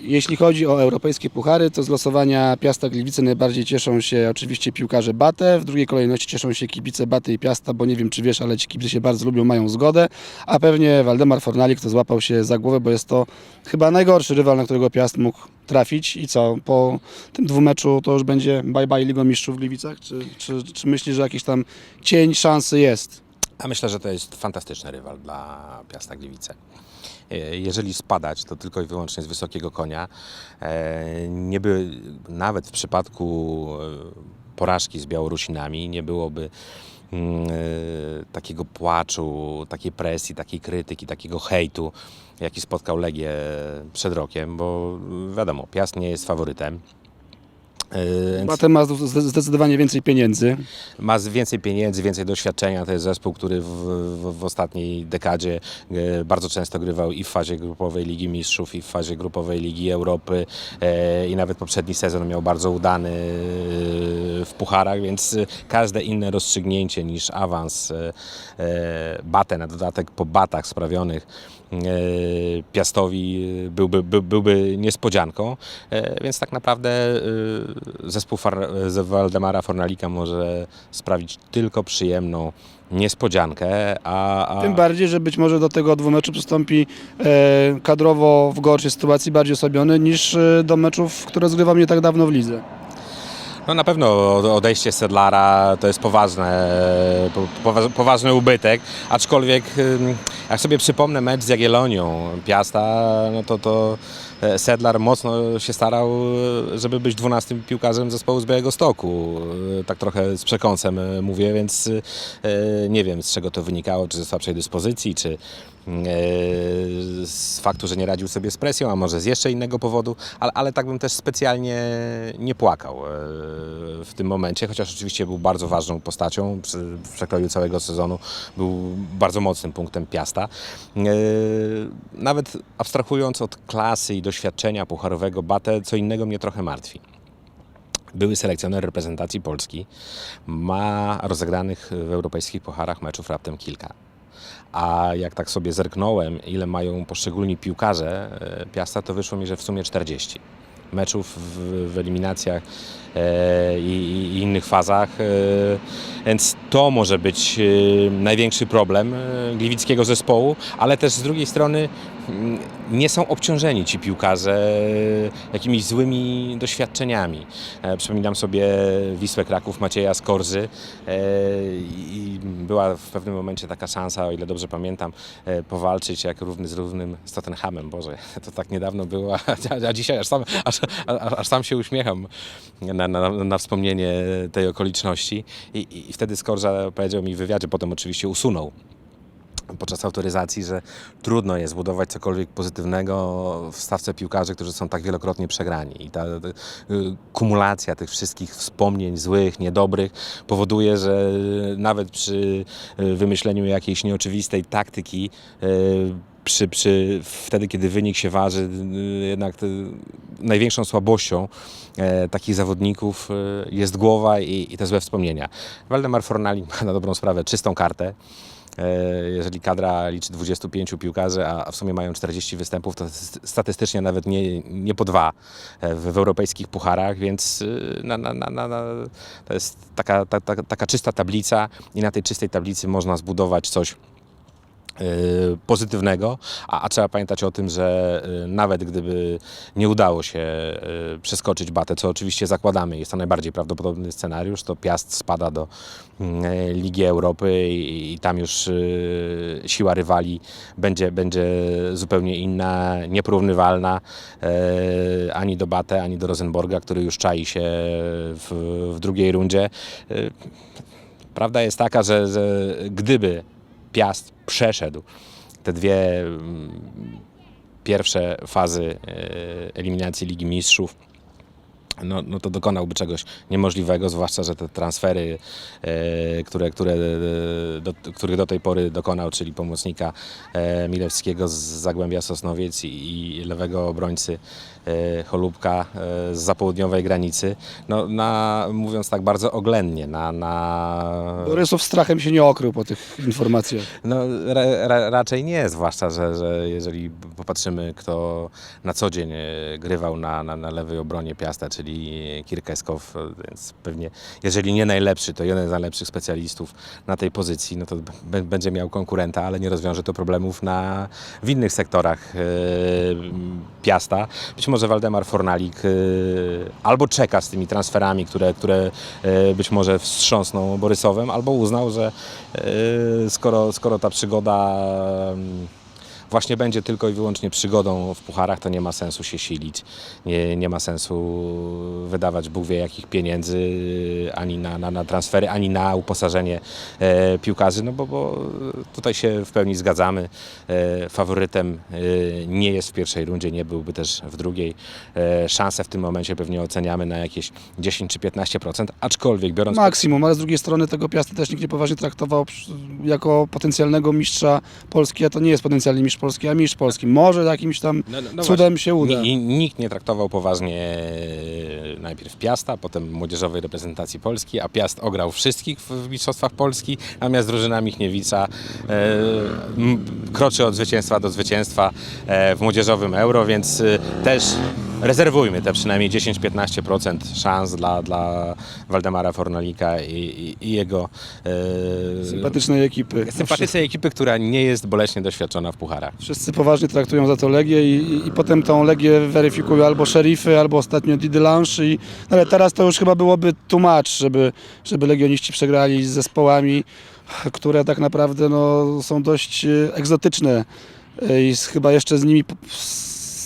Jeśli chodzi o europejskie puchary, to z losowania Piasta Gliwice najbardziej cieszą się oczywiście piłkarze Batę, w drugiej kolejności cieszą się kibice Baty i Piasta, bo nie wiem czy wiesz, ale ci kibice się bardzo lubią, mają zgodę, a pewnie Waldemar Fornalik to złapał się za głowę, bo jest to chyba najgorszy rywal, na którego Piast mógł trafić i co, po tym dwumeczu to już będzie bye bye Ligą Mistrzów w Gliwicach, czy, czy, czy myślisz, że jakiś tam cień szansy jest? A myślę, że to jest fantastyczny rywal dla Piasta Gliwice. E, Jeżeli spadać, to tylko i wyłącznie z wysokiego konia. E, Nie by, nawet w przypadku e, porażki z Białorusinami nie byłoby mm, takiego płaczu, takiej presji, takiej krytyki, takiego hejtu, jaki spotkał Legię przed rokiem, bo wiadomo, Piast nie jest faworytem. E, więc- Batę ma zde- zdecydowanie więcej pieniędzy. ma więcej pieniędzy, więcej doświadczenia. To jest zespół, który w, w, w ostatniej dekadzie e, bardzo często grywał i w fazie grupowej Ligi Mistrzów, i w fazie grupowej Ligi Europy. E, I nawet poprzedni sezon miał bardzo udany e, w pucharach, więc e, każde inne rozstrzygnięcie niż awans e, e, batę na dodatek po batach sprawionych e, Piastowi e, byłby, by, byłby niespodzianką, e, więc tak naprawdę e, zespół Far, z Waldemara Fornalika może sprawić tylko przyjemną niespodziankę, a, a Tym bardziej, że być może do tego dwumeczu przystąpi e, kadrowo w gorszej sytuacji, bardziej osłabiony niż e, do meczów, które zgrywam nie tak dawno w lidze. No na pewno odejście Sedlara to jest poważne, po- poważ- poważny ubytek, aczkolwiek jak sobie przypomnę mecz z Jagiellonią Piasta, no to, to e, Sedlar mocno się starał, e, żeby być 12 piłkarzem zespołu z Białego Stoku. E, Tak trochę z przekąsem e, mówię, więc e, nie wiem z czego to wynikało, czy ze słabszej dyspozycji, czy e, z faktu, że nie radził sobie z presją, a może z jeszcze innego powodu, ale, ale tak bym też specjalnie nie płakał e, w tym momencie, chociaż oczywiście był bardzo ważną postacią przy przekroju całego sezonu, był bardzo mocnym punktem Piasta. E, Nawet abstrahując od klasy i doświadczenia pucharowego Batę, co innego mnie trochę martwi. Były selekcjoner reprezentacji Polski, ma rozegranych w europejskich pucharach meczów raptem kilka. A jak tak sobie zerknąłem, ile mają poszczególni piłkarze e, Piasta, to wyszło mi, że w sumie 40 meczów w, w eliminacjach e, i, i innych fazach. E, więc to może być e, największy problem e, gliwickiego zespołu, ale też z drugiej strony nie są obciążeni ci piłkarze jakimiś złymi doświadczeniami. E, Przypominam sobie Wisłę Kraków Macieja Skorzy e, i była w pewnym momencie taka szansa, o ile dobrze pamiętam, e, powalczyć jak równy z równym z Tottenhamem. Boże, to tak niedawno było, a, dzisiaj aż sam, aż, aż, sam się uśmiecham na, na, na wspomnienie tej okoliczności. I, I wtedy Skorża powiedział mi w wywiadzie, potem oczywiście usunął podczas autoryzacji, że trudno jest budować cokolwiek pozytywnego w stawce piłkarzy, którzy są tak wielokrotnie przegrani. I ta, y, kumulacja tych wszystkich wspomnień złych, niedobrych powoduje, że nawet przy y, wymyśleniu jakiejś nieoczywistej taktyki y, przy, przy, wtedy, kiedy wynik się waży, jednak największą słabością e, takich zawodników e, jest głowa i, i te złe wspomnienia. Waldemar Fornalik ma na dobrą sprawę czystą kartę. E, Jeżeli kadra liczy 25 piłkarzy, a w sumie mają 40 występów, to statystycznie nawet nie, nie po dwa e, w, w europejskich pucharach, więc y, na, na, na, na, to jest taka, ta, ta, taka czysta tablica i na tej czystej tablicy można zbudować coś pozytywnego, a, a trzeba pamiętać o tym, że y, nawet gdyby nie udało się y, przeskoczyć batę, co oczywiście zakładamy, jest to najbardziej prawdopodobny scenariusz, to Piast spada do y, Ligi Europy i, i tam już y, siła rywali będzie, będzie zupełnie inna, nieporównywalna y, ani do Batę, ani do Rosenborga, który już czai się w, w drugiej rundzie. Y, Prawda jest taka, że, że gdyby Piast przeszedł. Te dwie mm, pierwsze fazy e, eliminacji Ligi Mistrzów no, no to dokonałby czegoś niemożliwego, zwłaszcza, że te transfery, e, które, które, e, do, których do tej pory dokonał, czyli pomocnika e, Milewskiego z Zagłębia Sosnowiec i, i lewego obrońcy Cholubka z zapołudniowej granicy, no na, mówiąc tak bardzo oględnie, na, na Borysów strachem się nie okrył po tych informacjach. no, ra, ra, raczej nie, zwłaszcza, że, że jeżeli popatrzymy, kto na co dzień grywał na, na, na lewej obronie Piasta, czyli Kirkeskow, e, więc pewnie, jeżeli nie najlepszy, to jeden z najlepszych specjalistów na tej pozycji, no to będzie miał konkurenta, ale nie rozwiąże to problemów na, w innych sektorach e, Piasta. Być może Waldemar Fornalik e, albo czeka z tymi transferami, które, które e, być może wstrząsną Borysowem, albo uznał, że e, skoro, skoro ta przygoda mm, właśnie będzie tylko i wyłącznie przygodą w pucharach, to nie ma sensu się silić. Nie, nie ma sensu wydawać Bóg wie jakich pieniędzy ani na, na, na transfery, ani na uposażenie e, piłkarzy, no bo, bo tutaj się w pełni zgadzamy. E, faworytem e, nie jest w pierwszej rundzie, nie byłby też w drugiej. E, szanse w tym momencie pewnie oceniamy na jakieś 10 czy 15%, aczkolwiek biorąc Maksimum, ale z drugiej strony tego Piasta też nikt nie poważnie traktował jako potencjalnego mistrza Polski, a to nie jest potencjalny mistrz Polski, a mistrz Polski. Może jakimś tam No, no, no cudem się uda. Ni- Nikt nie traktował poważnie e, najpierw Piasta, potem młodzieżowej reprezentacji Polski, a Piast ograł wszystkich w, w Mistrzostwach Polski, natomiast drużyna Michniewicza e, m, kroczy od zwycięstwa do zwycięstwa e, w młodzieżowym Euro, więc e, też rezerwujmy te przynajmniej 10-15% szans dla, dla Waldemara Fornalika i, i, i jego e, Sympatycznej ekipy. sympatycznej ekipy, która nie jest boleśnie doświadczona w pucharach. Wszyscy poważnie traktują za to Legię i, i, i potem tą Legię weryfikują albo szerify, albo ostatnio Didy Lange i no ale teraz to już chyba byłoby tłumacz, żeby, żeby legioniści przegrali z zespołami, które tak naprawdę no, są dość e, egzotyczne E, i z, chyba jeszcze z nimi, p-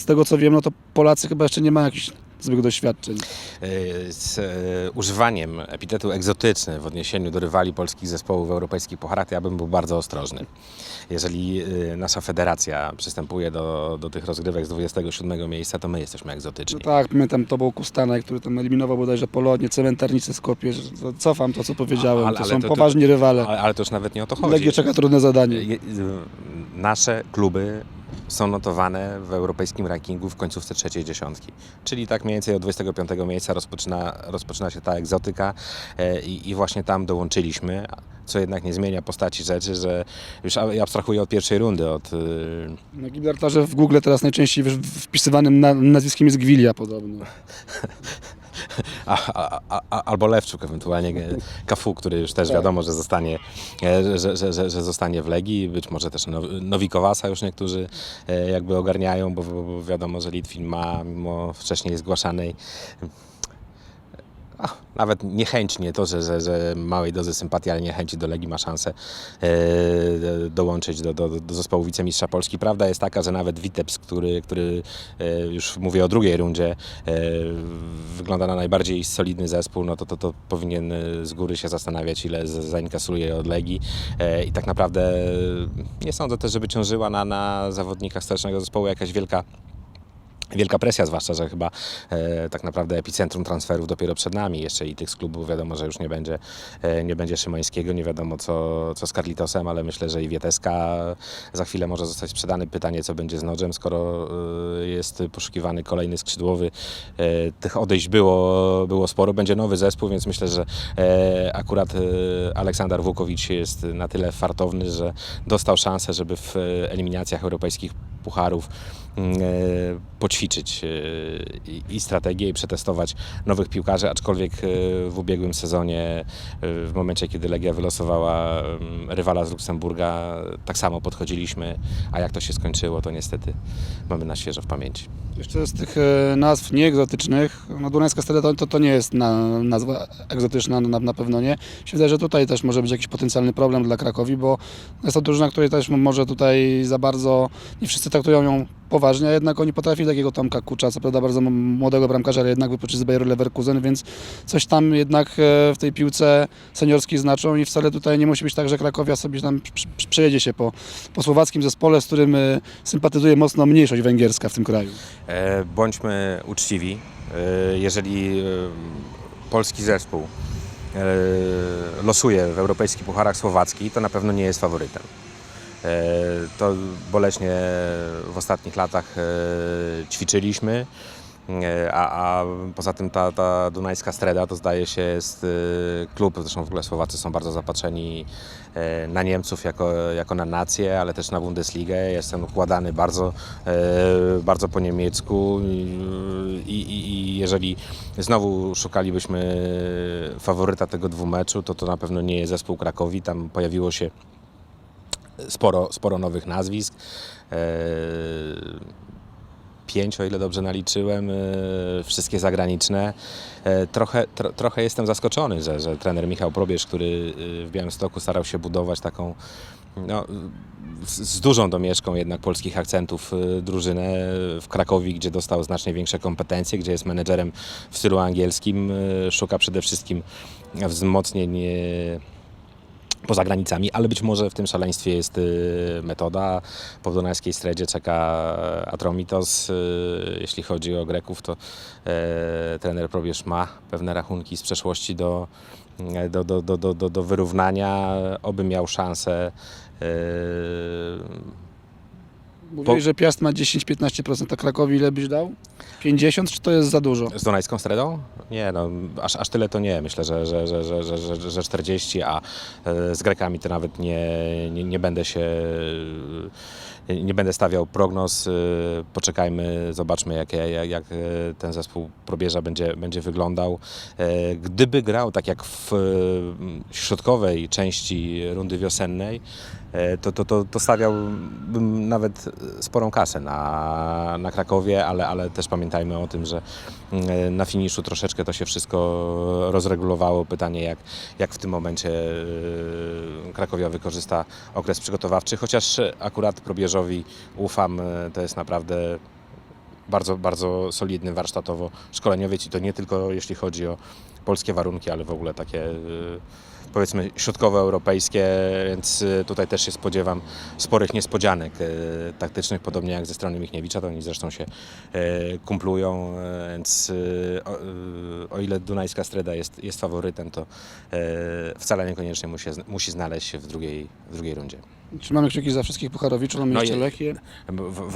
tego co wiem, no to Polacy chyba jeszcze nie mają jakichś złych doświadczeń. e, z e, używaniem epitetu egzotyczny w odniesieniu do rywali polskich zespołów w europejskich pucharach, to ja bym był bardzo ostrożny. Jeżeli e, nasza federacja przystępuje do, do tych rozgrywek z 27 miejsca, to my jesteśmy No egzotyczni. tak, pamiętam to był Kustanek, który tam eliminował bodajże Polonię, Cementarnicę Skopie, to cofam to co powiedziałem, Ale- to są to- to- poważni rywale. Ale, ale to już nawet nie o to chodzi. Legię czeka trudne zadanie. Je- Nasze kluby są notowane w europejskim rankingu w końcówce trzeciej dziesiątki. Czyli tak mniej więcej od 25 miejsca rozpoczyna, rozpoczyna się ta egzotyka e, i, i właśnie tam dołączyliśmy, co jednak nie zmienia postaci rzeczy, że już abstrahuję od pierwszej rundy, od y, Na Gibraltarze w Google teraz najczęściej wpisywanym na, nazwiskiem jest Gwilia podobno. a, a, a, albo Lewczuk, ewentualnie Kafu, który już też Tak. wiadomo, że zostanie, e, że, że, że, że zostanie w Legii, być może też Now- Nowikowasa już niektórzy e, jakby ogarniają, bo bo wiadomo, że Litwin ma mimo wcześniej zgłaszanej a, nawet niechęć, nie to, że, że, że małej dozy sympatii, ale niechęci do Legii ma szansę e, dołączyć do, do, do zespołu wicemistrza Polski. Prawda jest taka, że nawet Witeps, który, który e, już mówię o drugiej rundzie, e, wygląda na najbardziej solidny zespół, no to, to, to powinien e, z góry się zastanawiać, ile zainkasuje od Legii e, i tak naprawdę nie sądzę też, żeby ciążyła na, na zawodnikach stołecznego zespołu jakaś wielka Wielka presja, zwłaszcza, że chyba e, tak naprawdę epicentrum transferów dopiero przed nami. Jeszcze i tych z klubów wiadomo, że już nie będzie, e, nie będzie Szymańskiego, nie wiadomo co, co z Carlitosem, ale myślę, że i Wieteska za chwilę może zostać sprzedany. Pytanie, co będzie z Nodżem, skoro e, jest poszukiwany kolejny skrzydłowy. E, tych odejść było, było sporo. Będzie nowy zespół, więc myślę, że e, akurat e, Aleksander Włukowicz jest na tyle fartowny, że dostał szansę, żeby w e, eliminacjach europejskich pucharów poćwiczyć e, i- strategię i przetestować nowych piłkarzy, aczkolwiek e, w ubiegłym sezonie, e, w momencie kiedy Legia wylosowała em, rywala z Luksemburga, tak samo podchodziliśmy, a jak to się skończyło, to niestety mamy na świeżo w pamięci. Jeszcze z tych e, nazw nieegzotycznych, no Dunajska Stara to, to, nie jest na, nazwa egzotyczna, na, na pewno nie. Się wydaje, że tutaj też może być jakiś potencjalny problem dla Krakowi, bo jest to drużyna, której też może tutaj za bardzo, nie wszyscy traktują ją poważnie. Poważnie, a jednak oni potrafili takiego Tomka Kucza, co prawda bardzo młodego bramkarza, ale jednak wypoczy z Bayer Leverkusen, więc coś tam jednak e, w tej piłce seniorskiej znaczą i wcale tutaj nie musi być tak, że Krakowia sobie tam przejedzie się po, po słowackim zespole, z którym e, sympatyzuje mocno mniejszość węgierska w tym kraju. E, Bądźmy uczciwi. Jeżeli polski zespół losuje w europejskich pucharach słowacki, to na pewno nie jest faworytem. E, To boleśnie w ostatnich latach e, ćwiczyliśmy, e, a, a poza tym ta, ta Dunajska Streda to zdaje się jest klub, zresztą w ogóle Słowacy są bardzo zapatrzeni na Niemców jako, jako na nację, ale też na Bundesligę. Jestem układany bardzo, bardzo po niemiecku i, i, i jeżeli znowu szukalibyśmy faworyta tego dwumeczu, to to na pewno nie jest zespół Krakowi. Tam pojawiło się sporo, sporo nowych nazwisk. E, Pięć, o ile dobrze naliczyłem, e, wszystkie zagraniczne. E, Trochę, tro, trochę jestem zaskoczony, że, że trener Michał Probierz, który w Białymstoku starał się budować taką no, z, dużą domieszką jednak polskich akcentów drużynę w Krakowie, gdzie dostał znacznie większe kompetencje, gdzie jest menedżerem w stylu angielskim, szuka przede wszystkim wzmocnień poza granicami, ale być może w tym szaleństwie jest y, metoda. Po Dunajskiej Stredzie czeka Atromitos. Y, Jeśli chodzi o Greków, to e, trener Probierz ma pewne rachunki z przeszłości do, do, do, do, do, do, do wyrównania. Oby miał szansę Mówili, że Piast ma 10-15%, a Krakowi ile byś dał? 50 czy to jest za dużo? Z Dunajską Stredą? Nie, no, aż, aż tyle to nie. Myślę, że, że, że, że, że, że, że 40, a e, z Grekami to nawet nie, nie, nie będę się nie będę stawiał prognoz. E, Poczekajmy, zobaczmy jak, jak, e, ten zespół probierza będzie, będzie wyglądał. E, Gdyby grał tak jak w e, środkowej części rundy wiosennej, e, to, to, to, to stawiałbym nawet sporą kasę na, na Krakowie, ale, ale też pamiętajmy o tym, że na finiszu troszeczkę to się wszystko rozregulowało. Pytanie, jak, jak w tym momencie e, Krakowia wykorzysta okres przygotowawczy, chociaż akurat probierzowi ufam, e, to jest naprawdę bardzo, bardzo solidny warsztatowo szkoleniowiec i to nie tylko jeśli chodzi o polskie warunki, ale w ogóle takie y, powiedzmy środkowoeuropejskie, więc y, tutaj też się spodziewam sporych niespodzianek y, taktycznych, podobnie jak ze strony Michniewicza, to oni zresztą się kumplują, więc o, o ile Dunajska Streda jest, jest faworytem, to wcale niekoniecznie musi, musi znaleźć się w drugiej, w drugiej rundzie. Trzymamy kciuki za wszystkich Pucharowiczów, mamy No jeszcze Lechię.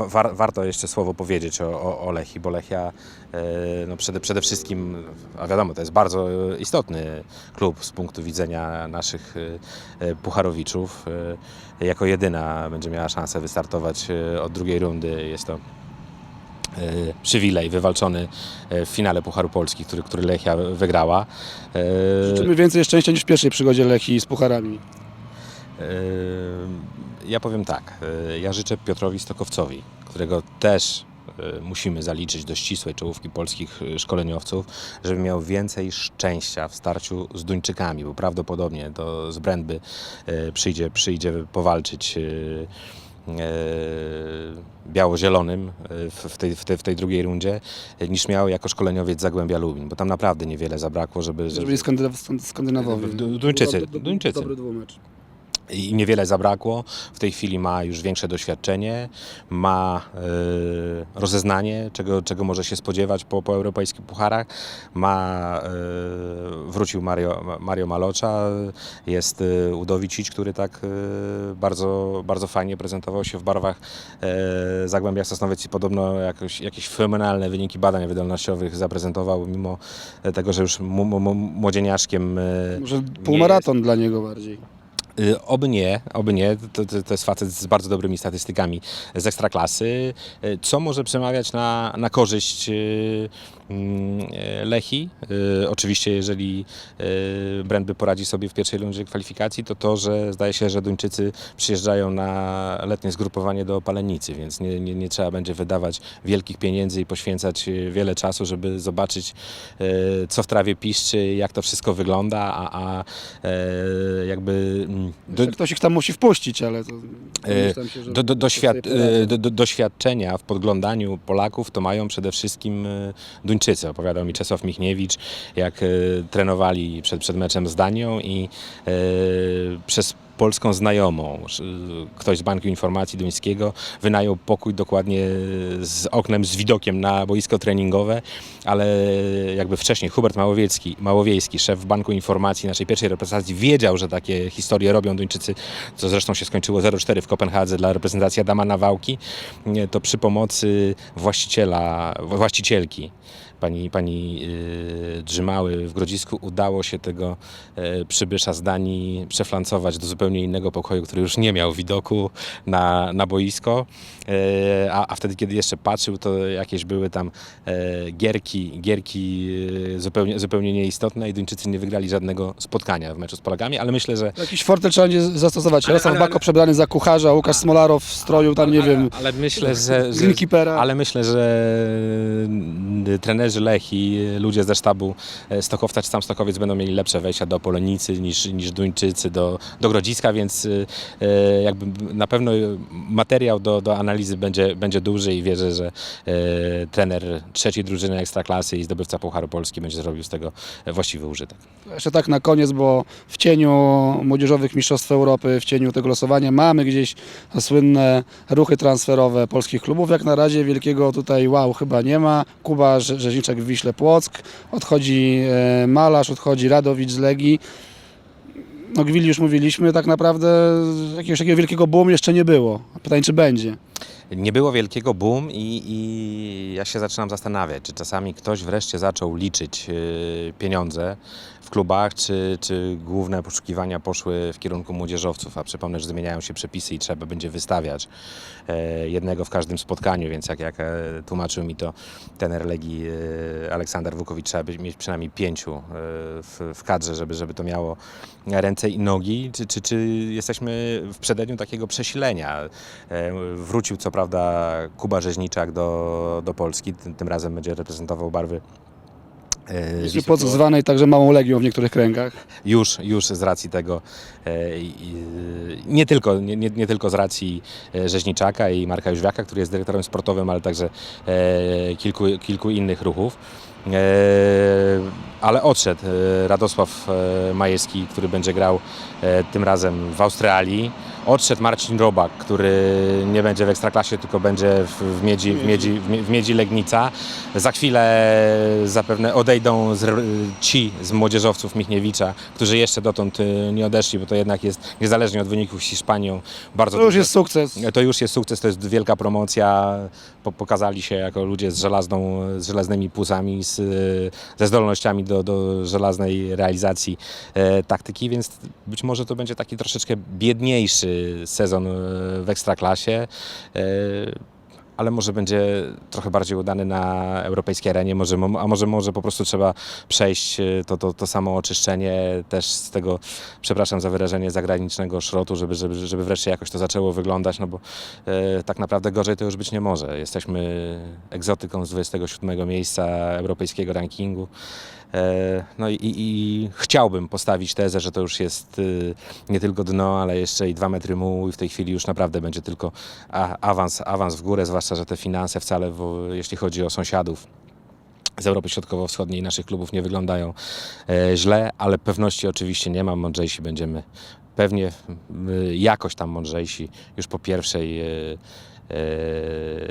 War, warto jeszcze słowo powiedzieć o, o, o Lechii, bo Lechia e, no przede, przede wszystkim, a wiadomo, to jest bardzo istotny klub z punktu widzenia naszych e, pucharowiczów. E, Jako jedyna będzie miała szansę wystartować od drugiej rundy. Jest to przywilej wywalczony w finale Pucharu Polski, który, który Lechia wygrała. Życzymy więcej szczęścia niż w pierwszej przygodzie Lechii z Pucharami. Yy, Ja powiem tak, yy, ja życzę Piotrowi Stokowcowi, którego też yy, musimy zaliczyć do ścisłej czołówki polskich szkoleniowców, żeby miał więcej szczęścia w starciu z Duńczykami, bo prawdopodobnie to z Brandby yy, przyjdzie, przyjdzie powalczyć biało-zielonym w, tej, w, tej, w tej drugiej rundzie, niż miał jako szkoleniowiec Zagłębia Lubin, bo tam naprawdę niewiele zabrakło, żeby... Żeby byli Skandynaw- Skandynawowie. Du- Duńczycy, Do- do- do- Duńczycy. Dobry dwumecz. I niewiele zabrakło. W tej chwili ma już większe doświadczenie, ma e, rozeznanie, czego, czego może się spodziewać po, po europejskich pucharach. Ma, e, wrócił Mario, Mario Malocza, jest e, Udowicic, który tak e, bardzo, bardzo fajnie prezentował się w barwach e, Zagłębia Sosnowiec i podobno jakoś, jakieś fenomenalne wyniki badań wydolnościowych zaprezentował, mimo tego, że już młodzieniaszkiem Może półmaraton dla niego bardziej. Y, Oby nie, oby nie. To, to, to jest facet z bardzo dobrymi statystykami z ekstraklasy, y, co może przemawiać na, na korzyść y, mm, Lechi. Oczywiście, jeżeli y, Brentby poradzi sobie w pierwszej rundzie kwalifikacji, to to, że zdaje się, że Duńczycy przyjeżdżają na letnie zgrupowanie do Palenicy, więc nie, nie, nie trzeba będzie wydawać wielkich pieniędzy i poświęcać wiele czasu, żeby zobaczyć, co w trawie piszczy, jak to wszystko wygląda, a, a jakby Mm, do- Ktoś ich tam musi wpuścić, ale to E, się, Do, do, doświad, e, do, do, doświadczenia w podglądaniu Polaków to mają przede wszystkim e, Duńczycy. Opowiadał mi Czesław Michniewicz, jak trenowali przed, przed meczem z Danią i przez polską znajomą, ktoś z Banku Informacji Duńskiego wynajął pokój dokładnie z oknem, z widokiem na boisko treningowe, ale jakby wcześniej Hubert Małowiecki, Małowiejski, szef Banku Informacji naszej pierwszej reprezentacji wiedział, że takie historie robią Duńczycy, co zresztą się skończyło 0-4 w Kopenhadze dla reprezentacji Adama Nawałki, to przy pomocy właściciela, właścicielki pani, pani yy, Drzymały w Grodzisku udało się tego e, przybysza z Danii przeflancować do zupełnie innego pokoju, który już nie miał widoku na, na boisko, E, a, a wtedy, kiedy jeszcze patrzył, to jakieś były tam e, gierki, gierki e, zupełnie, zupełnie nieistotne i Duńczycy nie wygrali żadnego spotkania w meczu z Polakami, ale myślę, że Jakiś fortel trzeba będzie zastosować. Ale- Jarosław ale- Bako przebrany za kucharza, Łukasz Smolarow w stroju, tam nie wiem, ale myślę, że, że. Ale myślę, że trenerzy Lech i ludzie ze sztabu Stokowca czy sam Stokowiec będą mieli lepsze wejścia do Polonicy niż, niż Duńczycy do, do Grodziska, więc y, e, jakby na pewno materiał do, do analizy będzie, będzie duży i wierzę, że e, trener trzeciej drużyny Ekstraklasy i zdobywca Pucharu Polski będzie zrobił z tego właściwy użytek. Jeszcze tak na koniec, bo w cieniu młodzieżowych mistrzostw Europy, w cieniu tego losowania mamy gdzieś słynne ruchy transferowe polskich klubów. Jak na razie wielkiego tutaj wow chyba nie ma. Kuba Rze- Rzeźniczek w Wiśle Płock, odchodzi e, Malarz, odchodzi Radowicz z Legii. No Gwili już mówiliśmy, tak naprawdę jakiegoś takiego wielkiego boom jeszcze nie było. Pytanie, czy będzie. Nie było wielkiego boom i, i ja się zaczynam zastanawiać, czy czasami ktoś wreszcie zaczął liczyć y, pieniądze w klubach, czy, czy główne poszukiwania poszły w kierunku młodzieżowców, a przypomnę, że zmieniają się przepisy i trzeba będzie wystawiać e, jednego w każdym spotkaniu, więc jak, jak e, tłumaczył mi to tener Legii e, Aleksander Wukowicz, trzeba mieć przynajmniej pięciu w, w kadrze, żeby, żeby to miało ręce i nogi, czy, czy, czy jesteśmy w przededniu takiego przesilenia. Wrócił co prawda Kuba Rzeźniczak do, do Polski, tym, tym razem będzie reprezentował barwy Jest Wisły Płock zwanej także małą legią w niektórych kręgach. Już, już z racji tego, e, nie, tylko, nie, nie, nie tylko z racji e, Rzeźniczaka i Marka Jóźwiaka, który jest dyrektorem sportowym, ale także e, kilku, kilku innych ruchów. E, ale odszedł e, Radosław e, Majewski, który będzie grał tym razem w Australii. Odszedł Marcin Robak, który nie będzie w Ekstraklasie, tylko będzie w, Miedzi, w, Miedzi, w, Mie- w Miedzi Legnica. Za chwilę zapewne odejdą z, ci z młodzieżowców Michniewicza, którzy jeszcze dotąd nie odeszli, bo to jednak jest, niezależnie od wyników z Hiszpanią, bardzo To już duże- jest sukces. to już jest sukces, to jest wielka promocja. Po, pokazali się jako ludzie z, żelazną, z żelaznymi płucami, z, ze zdolnościami do, do żelaznej realizacji e, taktyki, więc być może to będzie taki troszeczkę biedniejszy sezon e, w Ekstraklasie. E, ale może będzie trochę bardziej udany na europejskiej arenie, może, a może, może po prostu trzeba przejść e, to, to, to samo oczyszczenie też z tego, przepraszam za wyrażenie, zagranicznego szrotu, żeby, żeby, żeby wreszcie jakoś to zaczęło wyglądać, no bo e, tak naprawdę gorzej to już być nie może. Jesteśmy egzotyką z 27 miejsca europejskiego rankingu. E, No i, i, chciałbym postawić tezę, że to już jest y, nie tylko dno, ale jeszcze i dwa metry mułu i w tej chwili już naprawdę będzie tylko awans, awans w górę, zwłaszcza, że te finanse wcale, w, jeśli chodzi o sąsiadów, z Europy Środkowo-Wschodniej naszych klubów nie wyglądają e, źle, ale pewności oczywiście nie mam. Mądrzejsi będziemy pewnie y, jakoś tam mądrzejsi już po pierwszej e,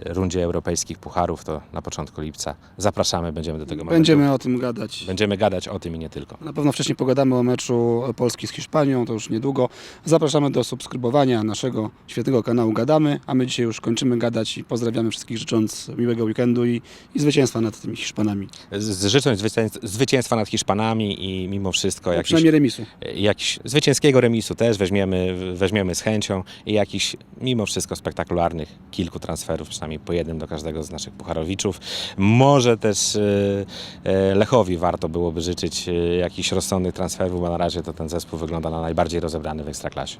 rundzie europejskich pucharów, to na początku lipca. Zapraszamy, będziemy do tego momentu. Będziemy o tym gadać. Będziemy gadać o tym i nie tylko. Na pewno wcześniej pogadamy o meczu Polski z Hiszpanią, to już niedługo. Zapraszamy do subskrybowania naszego świetnego kanału Gadamy, a my dzisiaj już kończymy gadać i pozdrawiamy wszystkich życząc miłego weekendu i, i zwycięstwa nad tymi Hiszpanami. Z, z życząc zwycięstw- zwycięstwa nad Hiszpanami i mimo wszystko A jakiś, przynajmniej remisu. jakiś zwycięskiego remisu też weźmiemy, weźmiemy z chęcią i jakiś mimo wszystko spektakularnych kilku transferów, przynajmniej po jednym do każdego z naszych pucharowiczów. Może też e, e, Lechowi warto byłoby życzyć e, jakichś rozsądnych transferów, bo na razie to ten zespół wygląda na najbardziej rozebrany w Ekstraklasie.